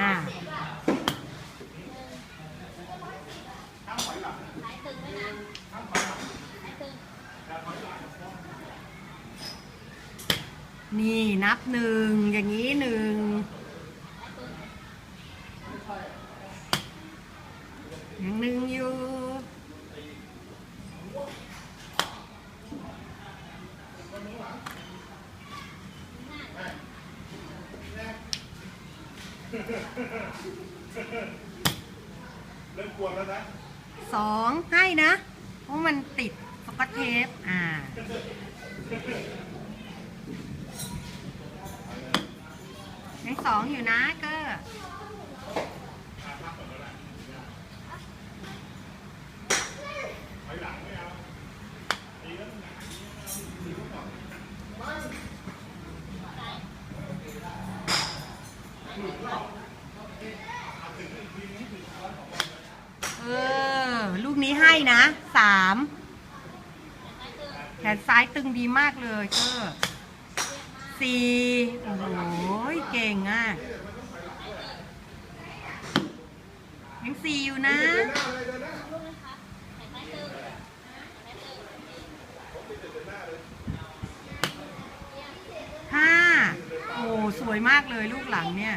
อ่านี่นับหนึ่งอย่างนี้หนึ่งยังหนึ่งอยู่ เริ่มกวนแล้วนะสองให้นะ เพราะมันติดสกอตเทปอ่ายังสองอยู่นะเก็ถอยหลังไม่เอาตีแล้วหนักตีเขาก่อน เออ ลูกนี้ให้นะ สาม แขนซ้ายตึงดีมากเลยเก็สี่โอ้โหเก่งอะยังสี่อยู่นะ เดินหน้าเลยเดินหน้า ห้า โอ้ ส วยมากเลยลูกหลังเนี่ย